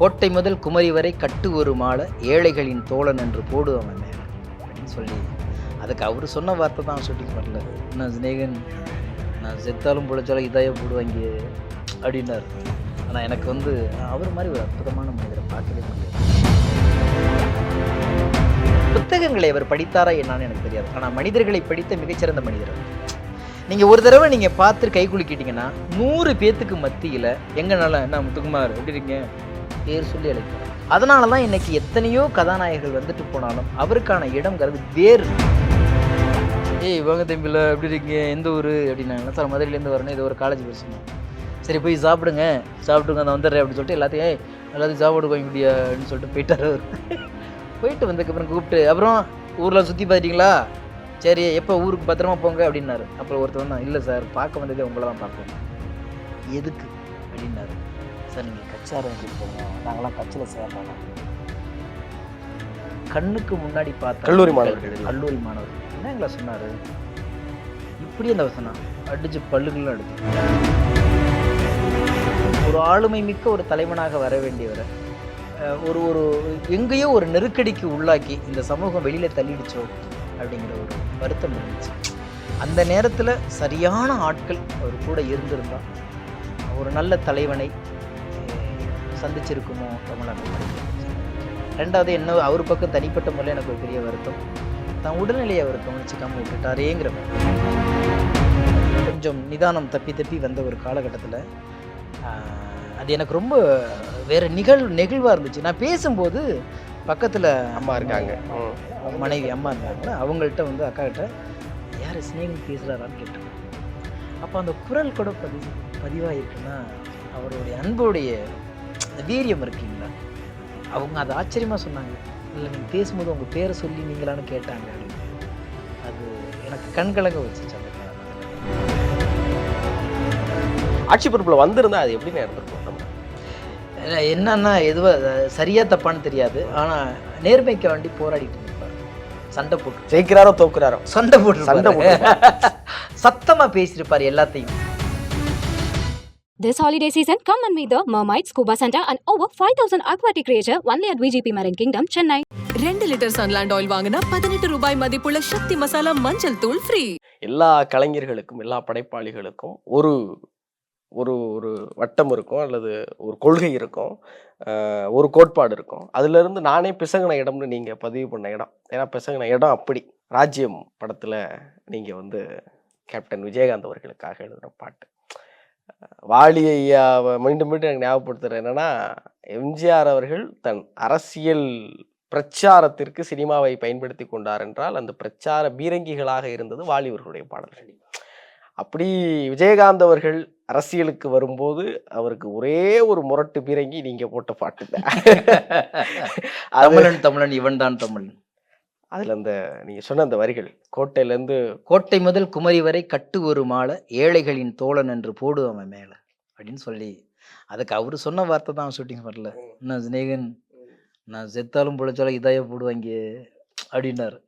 கோட்டை முதல் குமரி வரை கட்டு ஒரு மாலை ஏழைகளின் தோழன் என்று போடு அவன் மேலே அப்படின்னு சொல்லி. அதுக்கு அவர் சொன்ன வார்த்தை தான் ஷூட்டிங் பண்ணல நான் சிநேகன் நான் செத்தாலும் பிடிச்சாலும் இதாக போடுவாங்க அப்படின்னார். ஆனால் எனக்கு வந்து அவர் மாதிரி ஒரு அற்புதமான மனிதரை பார்க்கவே முடியாது. புத்தகங்களை அவர் படித்தாரா என்னான்னு எனக்கு தெரியாது. ஆனால் மனிதர்களை படித்த மிகச்சிறந்த மனிதர் நீங்கள் ஒரு தடவை நீங்கள் பார்த்து கை குலுக்கிட்டீங்கன்னா நூறு பேத்துக்கு மத்தியில் எங்கனால என்ன முத்துக்குமார் எப்படி இருக்கீங்க? பேர் சொல்லி அழைப்போம் அதனால தான் இன்னைக்கு எத்தனையோ கதாநாயகர்கள் வந்துட்டு போனாலும் அவருக்கான இடம்ங்கிறது வேறு. ஏய் இவங்க தம்பியில் எப்படி இருக்கீங்க? எந்த ஊர்? அப்படின்னாங்க சார் மதுரையிலேருந்து வரணும் இது ஒரு காலேஜ் பர்சன் சரி போய் சாப்பிடுங்க. சாப்பிட்டுங்க நான் வந்துடுறேன் அப்படின்னு சொல்லிட்டு எல்லாத்தையும் ஏய் எல்லாத்தையும் சாப்பாடு வாங்கி முடியா அப்படின்னு சொல்லிட்டு போயிட்டார் அவர். போயிட்டு வந்ததுக்கப்புறம் கூப்பிட்டு அப்புறம் ஊரில் சுற்றி பார்த்துட்டீங்களா சரி எப்போ ஊருக்கு பத்திரமா போங்க அப்படின்னாரு. அப்புறம் ஒருத்தர் வந்தான் இல்லை சார் பார்க்க வந்ததே உங்களை தான் பார்க்கணும். எதுக்கு? அப்படின்னாரு. சார் நீங்கள் கச்சாரம் போங்க நாங்களாம் கட்சியில் சேர்றோம் கண்ணுக்கு முன்னாடி பார்த்த கல்லூரி மாணவர்கள். கல்லூரி மாணவர்கள். என்ன எங்களை சொன்னார்? இப்படி அந்த வசனம் அடிச்சு பல்லுகளும் அடிச்சு. ஒரு ஆளுமை மிக்க ஒரு தலைவனாக வர வேண்டியவரை ஒரு ஒரு எங்கேயோ ஒரு நெருக்கடிக்கு உள்ளாக்கி இந்த சமூகம் வெளியில் தள்ளிடுச்சோ அப்படிங்கிற ஒரு வருத்தம் இருந்துச்சு. அந்த நேரத்தில் சரியான ஆட்கள் அவர் கூட இருந்திருந்தா ஒரு நல்ல தலைவனை சந்திச்சிருக்குமோ தமிழ்நாடு ரெண்டாவது என்ன அவர் பக்கம் தனிப்பட்ட முறையில் எனக்கு ஒரு பெரிய வருத்தம் தான் உடல்நிலையை அவர் கவனிச்சுக்காம விட்டுட்டாரேங்கிற. கொஞ்சம் நிதானம் தப்பி தப்பி வந்த ஒரு காலகட்டத்தில் அது எனக்கு ரொம்ப வேற நிகழ் நெகிழ்வாக இருந்துச்சு நான் பேசும்போது பக்கத்தில் அம்மா இருக்காங்க. மனைவி அம்மா இருந்தாங்க அவங்கள்ட்ட வந்து அக்கா கிட்ட யார் ஸ்னேகன் பேசுகிறாரான்னு கேட்டேன் அப்போ அந்த குரல் கூட பதிவு பதிவாயிருக்குன்னா அவருடைய அன்புடைய அந்த வீரியம் இருக்குங்களா? அவங்க அதை ஆச்சரியமாக சொன்னாங்க. இல்லை நீங்கள் பேசும்போது உங்கள் பேரை சொல்லி நீங்களான்னு கேட்டாங்க. அப்படின்னு அது எனக்கு கண்கலங்க வச்சுச்சு அந்த. ஆட்சி பொறுப்புல வந்திருந்தா அது எப்படி இருந்திருக்கும் நம்ம என்னன்னா எதுவாக சரியா தப்பான்னு தெரியாது. ஆனால் நேர்மைக்கு வேண்டி போராடிட்டு இருப்பார். சண்டை போட்டு. ஜெயிக்கிறாரோ தோக்குறாரோ? சண்டை போட்டு சண்டை சத்தமா பேசியிருப்பார் எல்லாத்தையும். This holiday season, come and meet the Mermaid Scuba Center and over 5,000 aquatic creature only at VGP Marine Kingdom, Chennai. ரெண்டு லிட்டர் சன்லாண்ட் ஆயில் வாங்கினா பதினெட்டு ரூபாய் மதிப்புள்ள சக்தி மசாலா மஞ்சள் தூள் ஃப்ரீ எல்லா கலைஞர்களுக்கும் எல்லா படைப்பாளிகளுக்கும் ஒரு ஒரு ஒரு வட்டம் இருக்கும் அல்லது ஒரு கொள்கை இருக்கும் ஒரு கோட்பாடு இருக்கும். அதுல இருந்து நானே பிசங்கின இடம்னு நீங்க பதிவு பண்ண இடம். ஏன்னா பிசங்கின இடம் அப்படி. ராஜ்யம் படத்துல நீங்க வந்து கேப்டன் விஜயகாந்த் அவர்களுக்காக எழுதின பாட்டு. வாலி ஐயாவை மீண்டும் மீண்டும் எனக்கு ஞாபகப்படுத்துறது என்னன்னா எம்ஜிஆர் அவர்கள் தன் அரசியல் பிரச்சாரத்திற்கு சினிமாவை பயன்படுத்தி கொண்டார் என்றால் அந்த பிரச்சார பீரங்கிகளாக இருந்தது வாலிபர்களுடைய பாடல்கள். அப்படி விஜயகாந்த் அவர்கள் அரசியலுக்கு வரும்போது அவருக்கு ஒரே ஒரு முரட்டு பீரங்கி நீங்க போட்ட பாட்டு தான். தமிழன் தமிழன் இவன் தான் தமிழன். அதுல அந்த நீங்க சொன்ன அந்த வரிகள் கோட்டையில இருந்து கோட்டை முதல் குமரி வரை கட்டு ஒரு மாலை ஏழைகளின் தோழன் என்று போடு அவன் மேலே அப்படின்னு சொல்லி அதுக்கு அவர் சொன்ன வார்த்தை தான் ஷூட்டிங் பண்ணல என்ன சிநேகன் நான் செத்தாலும் பிழைச்சாலும் இதாய போடுவாங்க அப்படின்னாரு.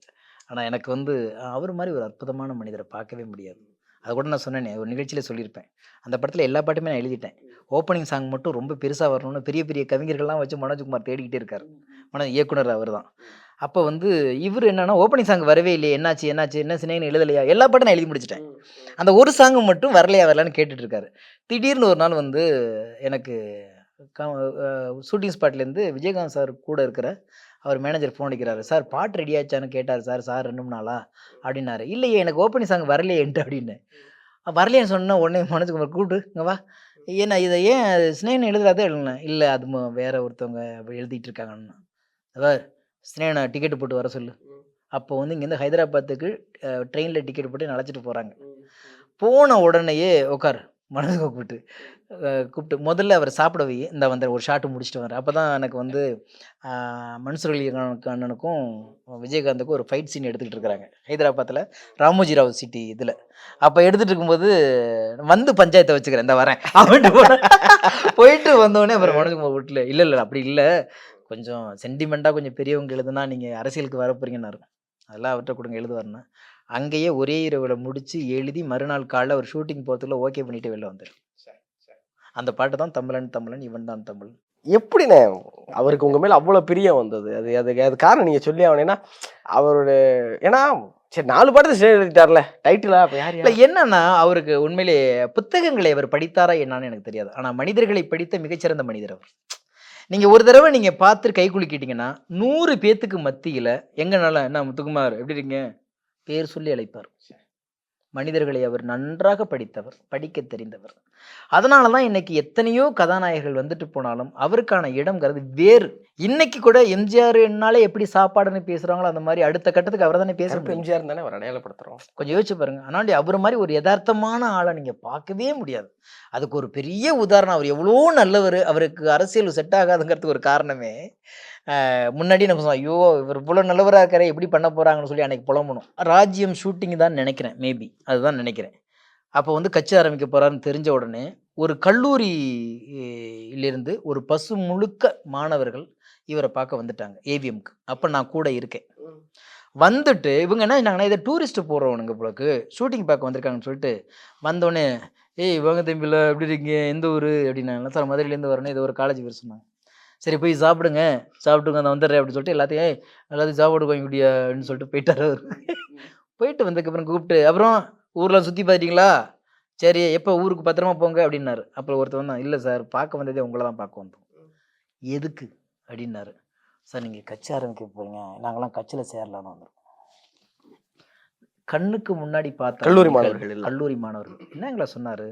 ஆனால் எனக்கு வந்து அவர் மாதிரி ஒரு அற்புதமான மனிதரை பார்க்கவே முடியாது. அது கூட நான் சொன்னேனே ஒரு நிகழ்ச்சியில் சொல்லியிருப்பேன். அந்த படத்தில் எல்லா பாட்டுமே நான் எழுதிட்டேன். ஓப்பனிங் சாங் மட்டும் ரொம்ப பெருசாக வரணும்னு பெரிய பெரிய கவிஞர்கள்லாம் வச்சு மனோஜ்குமார் தேடிக்கிட்டே இருக்கார். மன இயக்குனர் அவர் தான் அப்போ வந்து இவர் என்னன்னா ஓப்பனிங் சாங் வரவே இல்லையே என்னாச்சு என்னாச்சு என்ன சினேகன் எழுதலையா? எல்லா பாட்டும் நான் எழுதி முடிச்சிட்டேன். அந்த ஒரு சாங் மட்டும் வரலையா வரலான்னு கேட்டுட்டு இருக்காரு. திடீர்னு ஒரு நாள் வந்து எனக்கு ஷூட்டிங் ஸ்பாட்லேருந்து விஜயகாந்த் சார் கூட இருக்கிற அவர் மேனேஜர் ஃபோன் அடிக்கிறாரு. சார் பாட்டு ரெடி ஆச்சான்னு கேட்டார். சார் சார் ரெண்டு மூணு நாளா? அப்படின்னாரு. இல்லையே எனக்கு ஓப்பனிங் சாங் வரலையேன்ட்டு அப்படின்னு. வரலையேன்னு சொன்னா உடனே மனசுக்குமார் கூப்பிட்டு இங்க வா. ஏன்னா இதை ஏன் ஸ்னேகன் எழுதுறாதே எழுதினேன் இல்லை அது வேற ஒருத்தவங்க எழுதிட்டு இருக்காங்கன்னு. அதாவது ஸ்னேகனை டிக்கெட் போட்டு வர சொல்லு. அப்போ வந்து இங்கேருந்து ஹைதராபாத்துக்கு ட்ரெயினில் டிக்கெட் போட்டு அழைச்சிட்டு போகிறாங்க போன உடனேயே உட்கார் மனசுக்கு கூப்பிட்டு கூப்பிட்டு முதல்ல அவர் சாப்பிட வை இந்த வந்து ஒரு ஷாட்டு முடிச்சுட்டு வர்றேன். அப்போ தான் எனக்கு வந்து மன்சூர் அலி அண்ணனுக்கும் விஜயகாந்துக்கும் ஒரு ஃபைட் சீன் எடுத்துக்கிட்டு இருக்கிறாங்க. ஹைதராபாத்தில் ராமோஜி ராவ் சிட்டி இதில். அப்போ எடுத்துகிட்டு இருக்கும்போது வந்து பஞ்சாயத்தை வச்சுக்கிறேன் இந்த வரேன். அப்படின்ட்டு போனேன். போயிட்டு வந்தோடனே அப்புறம் மனசுக்கு வீட்டில் இல்லை இல்லை அப்படி இல்லை. கொஞ்சம் சென்டிமெண்ட்டாக கொஞ்சம் பெரியவங்க எழுதுனா நீங்கள் அரசியலுக்கு வர போறீங்கன்னாரு அதெல்லாம் அவர்கிட்ட கொடுங்க எழுதுவாருன்னு. அங்கேயே ஒரே இரவில் முடிச்சு எழுதி மறுநாள் காலைல ஒரு ஷூட்டிங் போகிறதுக்குள்ள ஓகே பண்ணிட்டு வெளில வந்தார் அந்த பாட்டு தான் தமிழன் தமிழன் இவன் தான் தமிழ் எப்படிண்ணே? அவருக்கு உங்க மேல அவ்வளவு பிரியம் வந்தது. அது அதுக்கு அது காரணம் நீங்க சொல்லி ஆகணும் அவரோட ஏன்னா சரி நாலு படத்தை சரி எழுதிட்டார்ல டைட்டிலா அப்ப யார்? இல்ல என்னன்னா அவருக்கு உண்மையிலே புத்தகங்களை அவர் படித்தாரா என்னன்னு எனக்கு தெரியாது. ஆனா மனிதர்களை படித்த மிகச்சிறந்த மனிதர் அவர். நீங்க ஒரு தடவை நீங்க பார்த்து கை குலுக்கிட்டீங்கன்னா நூறு பேத்துக்கு மத்தியில எங்கனால என்ன முத்துக்குமார் எப்படி இருக்கீங்க? பேர் சொல்லி அழைப்பார். மனிதர்களை அவர் நன்றாக படித்தவர் படிக்க தெரிந்தவர். அதனால தான் இன்னைக்கு எத்தனையோ கதாநாயகர்கள் வந்துட்டு போனாலும் அவருக்கான இடம்ங்கிறது வேறு. இன்னைக்கு கூட எம்ஜிஆர் என்னாலே எப்படி சாப்பாடுன்னு பேசுறாங்களோ அந்த மாதிரி அடுத்த கட்டத்துக்கு அவர் தானே பேச கருப்பு முடியும். எம்ஜிஆர் தானே அவர் அடையாளப்படுத்துறோம். கொஞ்சம் யோசிச்சு பாருங்க. ஆனால் அவர் மாதிரி ஒரு யதார்த்தமான ஆளை நீங்க பார்க்கவே முடியாது. அதுக்கு ஒரு பெரிய உதாரணம். அவர் எவ்வளோ நல்லவர். அவருக்கு அரசியல் செட் ஆகாதுங்கிறதுக்கு ஒரு காரணமே. முன்னாடி நம்ம சொன்னோம் ஐயோ இவர் இவ்வளோ நல்லவராக இருக்காரு எப்படி பண்ண போகிறாங்கன்னு சொல்லி அன்னைக்கு புலம்பணும். ராஜ்யம் ஷூட்டிங் தான் நினைக்கிறேன் மேபி அதுதான் நினைக்கிறேன். அப்போ வந்து கட்சி ஆரம்பிக்க போகிறாருன்னு தெரிஞ்ச உடனே ஒரு கல்லூரியிலிருந்து ஒரு பசு முழுக்க மாணவர்கள் இவரை பார்க்க வந்துட்டாங்க ஏவிஎம்க்கு அப்போ நான் கூட இருக்கேன். வந்துட்டு இவங்க என்ன பண்ணாங்கன்னா இதை டூரிஸ்ட்டு போகிறவனுங்க போலக்கு ஷூட்டிங் பார்க்க வந்திருக்காங்கன்னு சொல்லிட்டு வந்தோடனே ஏய் இவங்க தம்பியில் எப்படி இருக்கீங்க? எந்த ஊர்? அப்படின்னாங்களா சார் மதுரையிலேருந்து வரணும் இது ஒரு காலேஜ் பேர் சொன்னாங்க. சரி போய் சாப்பிடுங்க. சாப்பிட்டுங்க அந்த வந்துடுறேன் அப்படின்னு சொல்லிட்டு எல்லாத்தையும் "ஏய், எல்லாத்தையும் சாப்பாடு வாங்கி முடியா அப்படின்னு சொல்லிட்டு போயிட்டாரு அவர். போயிட்டு வந்ததுக்கப்புறம் கூப்பிட்டு அப்புறம் ஊர்லாம் சுற்றி பார்த்துட்டீங்களா சரி எப்போ ஊருக்கு பத்திரமா போங்க அப்படின்னாரு. அப்புறம் ஒருத்தர் வந்தான் இல்லை சார் பார்க்க வந்ததே உங்களை தான் பார்க்க வந்தோம். எதுக்கு? அப்படின்னாரு. சார் நீங்கள் கட்சி ஆரம்பிக்க போறீங்க. நாங்களாம் கட்சியில் சேரலான்னு வந்திருக்கோம். கண்ணுக்கு முன்னாடி பார்த்த கல்லூரி மாணவர்கள். கல்லூரி மாணவர்கள் என்னங்களா சொன்னாரு?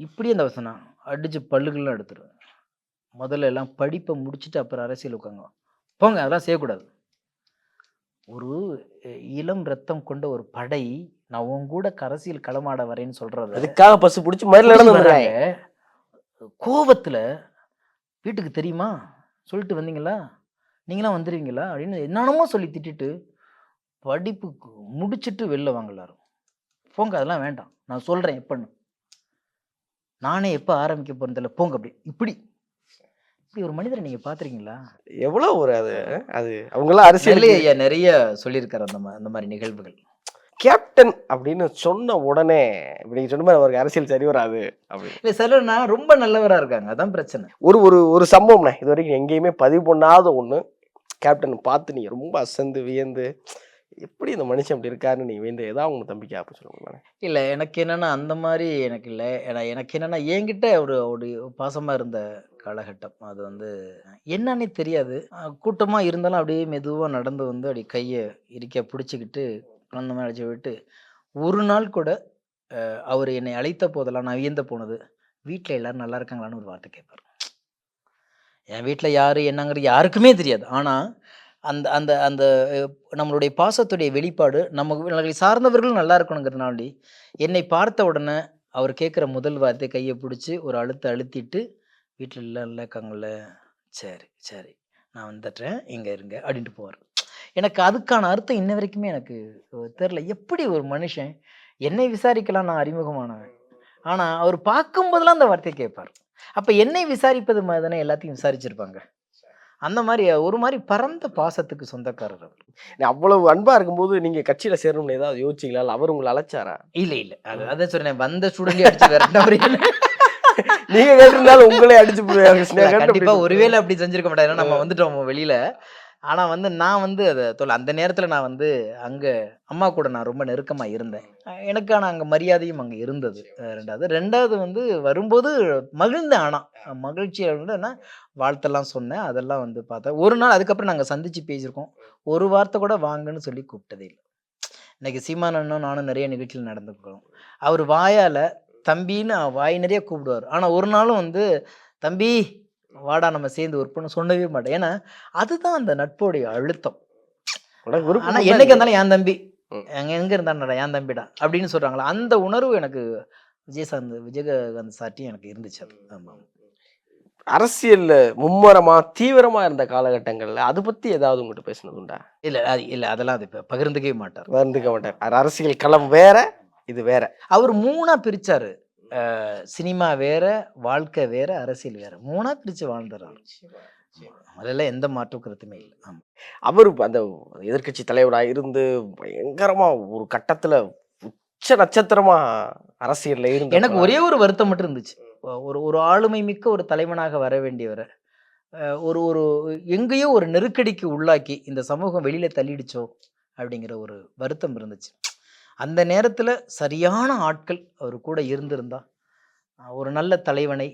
இப்படியே அந்த வசனம் அடிச்சு பல்லுகள்லாம் எடுத்துரு முதல்ல எல்லாம் படிப்பை முடிச்சுட்டு அப்புறம் அரசியல் உட்காங்க போங்க அதெல்லாம் செய்யக்கூடாது. ஒரு இளம் ரத்தம் கொண்ட ஒரு படை நான் உன் கூட அரசியல் களமாட வரேன்னு சொல்றது அதுக்காக பஸ் பிடிச்சி வர்றாங்க. கோபத்துல வீட்டுக்கு தெரியுமா? சொல்லிட்டு வந்தீங்களா? நீங்களாம் வந்துடுவீங்களா அப்படின்னு என்னென்னமோ சொல்லி திட்டிட்டு படிப்பு முடிச்சிட்டு வெளில வாங்க எல்லாரும். போங்க அதெல்லாம் வேண்டாம். நான் சொல்றேன் எப்பன்னு. நானே எப்போ ஆரம்பிக்க தெரியல போங்க அப்படி இப்படி. இப்படி ஒரு மனிதரை நீங்க பாத்திருக்கீங்களா எவ்வளவு ஒரு அது அது அவங்கெல்லாம் அரசியல் ஐயா நிறைய சொல்லியிருக்காரு அந்த மா- அந்த மாதிரி நிகழ்வுகள். கேப்டன் அப்படின்னு சொன்ன உடனே இப்ப நீங்க சொன்ன மாதிரி அவருக்கு அரசியல் சரி வராது அப்படி இல்லை சிலர்னா ரொம்ப நல்லவரா இருக்காங்க. அதான் பிரச்சனை. ஒரு ஒரு ஒரு சம்பவம்ண்ணே. இது வரைக்கும் எங்கேயுமே பதிவு பண்ணாத ஒண்ணு. கேப்டன் பார்த்து நீங்க ரொம்ப அசந்து வியந்து எப்படி இந்த மனுஷன் அப்படி இருக்காருன்னு நீ வியந்து ஏதாவது உங்க தம்பிக்கு ஆப்ப சொல்லுங்களேன் இல்லை எனக்கு என்னன்னா அந்த மாதிரி எனக்கு இல்லை. ஏன்னா எனக்கு என்னன்னா என்கிட்ட ஒரு ஒரு பாசமாக இருந்த காலகட்டம். அது வந்து என்னன்னே தெரியாது. கூட்டமாக இருந்தாலும் அப்படியே மெதுவாக நடந்து வந்து அப்படி கையை இறுக்கிய பிடிச்சிக்கிட்டு அந்த மாதிரி அழைச்சி விட்டு ஒரு நாள் கூட அவர் என்னை அழைத்த போதெல்லாம் நான் வியந்த போனது வீட்டில் எல்லாரும் நல்லா இருக்காங்களான்னு ஒரு வார்த்தை கேட்பார் என் வீட்டில் யார் என்னங்கிறது யாருக்குமே தெரியாது. ஆனால் அந்த அந்த அந்த நம்மளுடைய பாசத்துடைய வெளிப்பாடு நம்ம நம்மளை சார்ந்தவர்களும் நல்லா இருக்கணுங்கிறதுனாண்டி என்னை பார்த்த உடனே அவர் கேட்குற முதல் வார்த்தை கையை பிடிச்சி ஒரு அழுத்த அழுத்திட்டு வீட்டில் எல்லாம் இல்லை இருக்காங்கள சரி சரி நான் வந்துடுறேன். இங்கே இருங்க. அப்படின்ட்டு போவார். எனக்கு அதுக்கான அர்த்தம் இன்ன வரைக்குமே எனக்கு தெரில எப்படி ஒரு மனுஷன் என்னை விசாரிக்கலாம் நான் அறிமுகமானவன்? ஆனால் அவர் பார்க்கும்போதெல்லாம் அந்த வார்த்தையை கேட்பார். அப்போ என்னை விசாரிப்பது மாதிரி தானே எல்லாத்தையும் விசாரிச்சிருப்பாங்க? அந்த மாதிரி ஒரு மாதிரி பரந்த பாசத்துக்கு சொந்தக்காரர் அவர். அவ்வளவு அன்பா இருக்கும்போது நீங்க கட்சியில சேரணும்னு ஏதாவது யோசிச்சீங்களா? அவர் உங்களை அழைச்சாரா? இல்லை இல்லை. அது அதான் சொல்றேன் வந்த ஸ்டூடெண்ட் அடிச்சு? நீங்க கேட்டிருந்தாலும் உங்களே அடிச்சு கண்டிப்பா. ஒருவேளை அப்படி செஞ்சிருக்க ஏன்னா நம்ம வந்துட்டோம் வெளியில. ஆனா வந்து நான் வந்து அதை தொல்ல அந்த நேரத்துல நான் வந்து அங்க அம்மா கூட நான் ரொம்ப நெருக்கமா இருந்தேன். எனக்கான அங்க மரியாதையும் அங்க இருந்தது. ரெண்டாவது. ரெண்டாவது வந்து வரும்போது மகிழ்ந்தேன் ஆனா அஹ் மகிழ்ச்சியா இருந்தேன்னா வாழ்த்தெல்லாம் சொன்னேன். அதெல்லாம் வந்து பார்த்தேன். ஒரு நாள் அதுக்கப்புறம் நாங்க சந்திச்சு பேசியிருக்கோம். ஒரு வார்த்தை கூட வாங்கன்னு சொல்லி கூப்பிட்டதே இல்லை. இன்னைக்கு சீமானனும் நானும் நிறைய நிகழ்ச்சியில் நடந்துக்கிறோம். அவர் வாயால தம்பின்னு வாய் நிறைய கூப்பிடுவார். ஆனா ஒரு நாளும் வந்து தம்பி வாடா நம்ம சேர்ந்து ஒர்க் பண்ண சொன்னவே மாட்டேன். ஏன்னா அதுதான் அந்த நட்புடைய அழுத்தம். உனக்கு விருப்பம் ஆனா இருந்தா என்னைக்கு இருந்தாலும் என் தம்பி. எங்க எங்க இருந்தாடா என் தம்பிடா அப்படின்னு சொல்றாங்களா? அந்த உணர்வு எனக்கு விஜயசாந்த் விஜயகாந்த் சாட்டியும் எனக்கு இருந்துச்சு அது. ஆமா. அரசியல்ல மும்மரமா தீவிரமா இருந்த காலகட்டங்கள்ல அதை பத்தி ஏதாவது உங்ககிட்ட பேசினது உண்டா? இல்ல அது இல்ல அதெல்லாம் அது இப்ப பகிர்ந்துக்கவே மாட்டார். வந்துக்க மாட்டார். அரசியல் களம் வேற இது வேற. அவர் மூணா பிரிச்சாரு. அஹ் சினிமா வேற வாழ்க்கை வேற அரசியல் வேற. மூணா பிரிச்சு வாழ்ந்துறாரு அதெல்லாம் எந்த மாற்று கருத்துமே இல்லை. ஆமா. அவர் அந்த எதிர்க்கட்சி தலைவரா இருந்து பயங்கரமா ஒரு கட்டத்துல உச்ச நட்சத்திரமா அரசியல்ல இருந்து எனக்கு ஒரே ஒரு வருத்தம் மட்டும் இருந்துச்சு. ஒரு ஒரு ஆளுமை மிக்க ஒரு தலைவனாக வர வேண்டியவரை. ஒரு ஒரு எங்கேயோ ஒரு நெருக்கடிக்கு உள்ளாக்கி இந்த சமூகம் வெளியில தள்ளிடுச்சோ அப்படிங்கிற ஒரு வருத்தம் இருந்துச்சு. அந்த நேரத்தில் சரியான ஆட்கள் அவர் கூட இருந்திருந்தா ஒரு நல்ல தலைவனை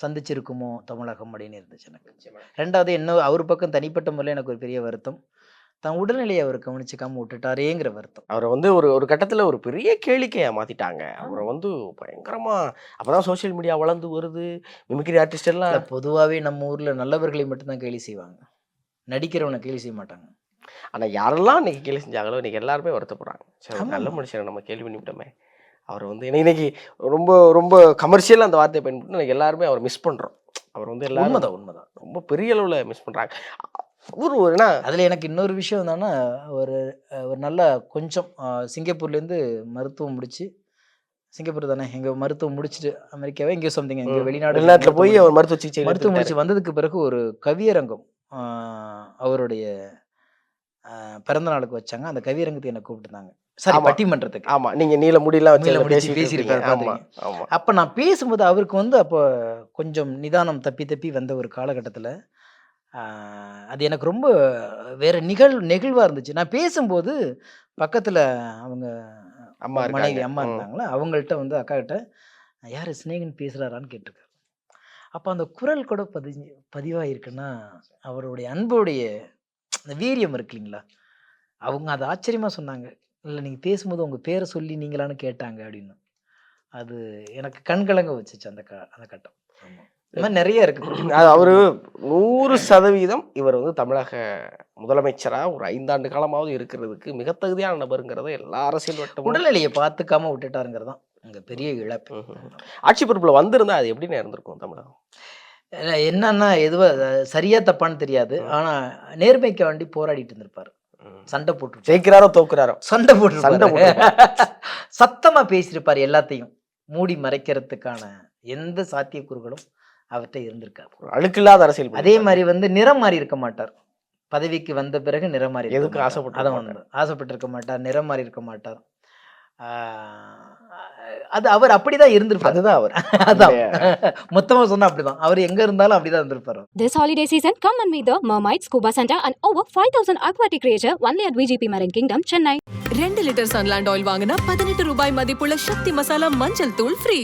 சந்திச்சிருக்குமோ தமிழகம் அப்படின்னு இருந்துச்சு எனக்கு. ரெண்டாவது என்ன அவர் பக்கம் தனிப்பட்ட முறையில் எனக்கு ஒரு பெரிய வருத்தம். தன் உடல்நிலையை அவர் கவனிச்சுக்காம விட்டுட்டாரேங்கிற வருத்தம். அவரை வந்து ஒரு ஒரு கட்டத்துல ஒரு பெரிய கேளிக்கையை மாத்திட்டாங்க. அவரை வந்து பயங்கரமா அப்பதான் சோஷியல் மீடியா வளர்ந்து வருது. மிமிக்ரி ஆர்டிஸ்ட் எல்லாம் பொதுவாகவே நம்ம ஊரில் நல்லவர்களை மட்டும்தான் கேலி செய்வாங்க. நடிக்கிறவனை கேலி செய்ய மாட்டாங்க. ஆனா யாரெல்லாம் இன்னைக்கு கேள்வி செஞ்சாங்களோ இன்னைக்கு எல்லாருமே வருத்தப்படுறாங்க. சரி. நல்ல மனுஷனை நம்ம கேள்வி பண்ணிவிட்டோமே. அவர் வந்து இன்னைக்கு- ரொம்ப ரொம்ப கமர்ஷியலாக அந்த வார்த்தையை பயன்படுத்தி இன்னைக்கு எல்லாருமே அவர் மிஸ் பண்றோம். அவர் வந்து எல்லாரும் உண்மைதான் உண்மைதான். ரொம்ப பெரிய அளவுல மிஸ் பண்றாங்க. ஒரு ஒரு என்ன? அதில் எனக்கு இன்னொரு விஷயம் என்னன்னா ஒரு ஒரு நல்ல கொஞ்சம் சிங்கப்பூர்லேருந்து மருத்துவம் முடிச்சு சிங்கப்பூர் தானே எங்கள் மருத்துவம் முடிச்சுட்டு அமெரிக்காவே எங்கேயோ சம்திங் எங்கே வெளிநாடு வெளிநாட்டுல போய் அவர் மருத்துவ சிகிச்சை மருத்துவம். முடிச்சு வந்ததுக்கு பிறகு ஒரு கவியரங்கம் அவருடைய பிறந்த நாளுக்கு வச்சாங்க அந்த கவியரங்கத்தை என்னை கூப்பிட்டுருந்தாங்க சரி. பட்டிமன்றத்துக்கு ஆமா நீங்க நீல முடியெல்லாம் வச்சு. ஆமா ஆமா அப்போ நான் பேசும்போது அவருக்கு வந்து அப்போ கொஞ்சம் நிதானம் தப்பி தப்பி வந்த ஒரு காலகட்டத்தில் அது எனக்கு ரொம்ப வேற நிகழ் நெகிழ்வாக இருந்துச்சு நான் பேசும்போது பக்கத்தில் அவங்க அம்மா மனைவி. அம்மா. இருந்தாங்களா அவங்கள்ட்ட வந்து அக்கா கிட்ட யார் ஸ்னேகன் பேசுகிறாரான்னு கேட்டிருக்காரு அப்போ அந்த குரல் கூட பதிஞ்சு பதிவாயிருக்குன்னா அவருடைய அன்புடைய அந்த வீரியம் இருக்கு இல்லைங்களா? அவங்க அதை ஆச்சரியமாக சொன்னாங்க. இல்லை நீங்கள் பேசும்போது உங்கள் பேரை சொல்லி நீங்களான்னு கேட்டாங்க அப்படின்னு. அது எனக்கு கண்கலங்க வச்சுச்சு அந்த க அந்த கட்டம். இந்த மாதிரி நிறைய இருக்கு அது அவரு நூறு சதவீதம் இவர் வந்து தமிழக முதலமைச்சரா ஒரு ஐந்தாண்டு காலமாவது இருக்கிறதுக்கு மிக தகுதியான நபருங்கிறத எல்லா அரசியல் வட்டமும் உடல்நிலையை பார்த்துக்காம விட்டுட்டாருங்கிறது தான் அங்கே பெரிய இழப்பு. ஆட்சி பொறுப்புல வந்திருந்தா அது எப்படின்னு இருந்திருக்கும் தமிழகம்? என்னன்னா எதுவா சரியா தப்பான்னு தெரியாது. ஆனா நேர்மைக்கு வேண்டி போராடிட்டு இருந்திருப்பாரு. சண்டை போட்டு ஜெயிக்கிறாரோ தோக்குறாரோ? சண்டை போட்டு சண்டை சத்தமா பேசியிருப்பாரு எல்லாத்தையும். மூடி மறைக்கிறதுக்கான எந்த சாத்தியக்கூறுகளும் அவர்கிட்ட இருந்திருக்காரு அழுக்கில்லாத அரசியல் அதே மாதிரி வந்து நிறம் மாறி இருக்க மாட்டார். பதவிக்கு வந்த பிறகு நிறம் மாறி. ஆசைப்பட்டிருக்க அதான் வந்து ஆசைப்பட்டு இருக்க மாட்டார் நிறம் மாறி இருக்க மாட்டார். அது அவர் அப்படிதான் இருந்திருப்பார். அதுதான் அவர். அதான் மொத்தமா சொன்னா அப்படிதான். அவர் எங்க இருந்தாலும் அப்படிதான் இருந்திருப்பாரு This holiday season, come and meet the Mermaid Scuba Center and over 5000 aquatic creature only at VGP Marine Kingdom, Chennai. ரெண்டு லிட்டர் சன்லாண்ட் ஆயில் வாங்கினா பதினெட்டு ரூபாய் மதிப்புள்ள சக்தி மசாலா மஞ்சள் தூள் ஃப்ரீ